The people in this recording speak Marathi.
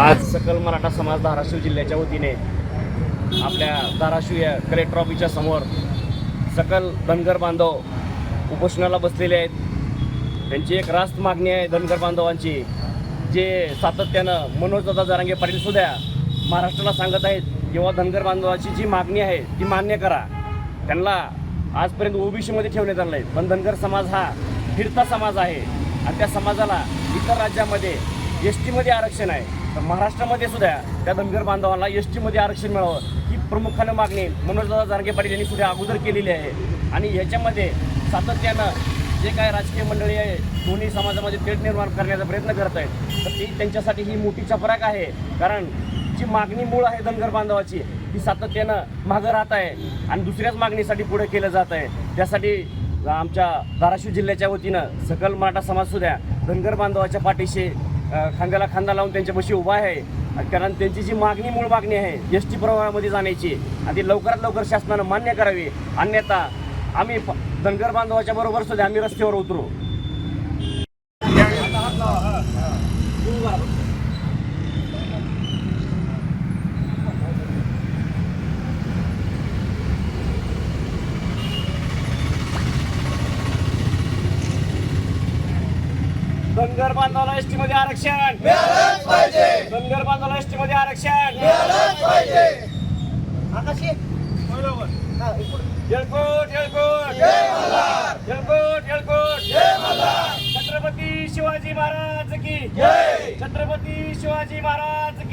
आज सकल मराठा समाज धाराशिव जिल्ह्याच्या वतीने आपल्या धाराशिव या कलेक्टर ऑफिसच्या समोर सकल धनगर बांधव उपोषणाला बसलेले आहेत. त्यांची एक रास्त मागणी आहे धनगर बांधवांची. जे सातत्यानं मनोजदादा जारांगे पाटील सुद्धा महाराष्ट्राला सांगत आहेत किंवा धनगर बांधवाची जी मागणी आहे ती मान्य करा. त्यांना आजपर्यंत ओबीसीमध्ये ठेवण्यात आलं आहे पण धनगर समाज हा फिरता समाज आहे. आणि त्या समाजाला इतर राज्यामध्ये एस टीमध्ये आरक्षण आहे. तर महाराष्ट्रामध्ये सुद्धा त्या धनगर बांधवांना एस टीमध्ये आरक्षण मिळावं ही प्रमुखानं मागणी मनोजदादा जारंगे पाटील यांनी सुद्धा अगोदर केलेली आहे. आणि ह्याच्यामध्ये सातत्यानं जे काय राजकीय मंडळी आहे दोन्ही समाजामध्ये थेट निर्माण करण्याचा प्रयत्न करत आहेत. तर ती त्यांच्यासाठी ही मोठी चपराक आहे. कारण जी मागणी मूळ आहे धनगर बांधवाची ती सातत्यानं मागं राहत आहे आणि दुसऱ्याच मागणीसाठी पुढे केलं जात आहे. त्यासाठी आमच्या धाराशिव जिल्ह्याच्या वतीनं सकल मराठा समाजसुद्धा धनगर बांधवाच्या पाठीशी खांद्याला खांदा लावून त्यांच्यापाशी उभा आहे. कारण त्यांची जी मागणी मूळ मागणी आहे एस टी प्रवाहामध्ये जाण्याची. आणि ती लवकरात लवकर शासनानं मान्य करावी. अन्यथा आम्ही धनगर बांधवाच्या बरोबर सुद्धा आम्ही रस्त्यावर उतरू. धनगर बांधवाला एस टी मध्ये आरक्षण धनगर बांधवाला एस टी मध्ये आरक्षण येळकोट येळकोट. येळकोट येळकोट. छत्रपती शिवाजी महाराज की. छत्रपती शिवाजी महाराज की.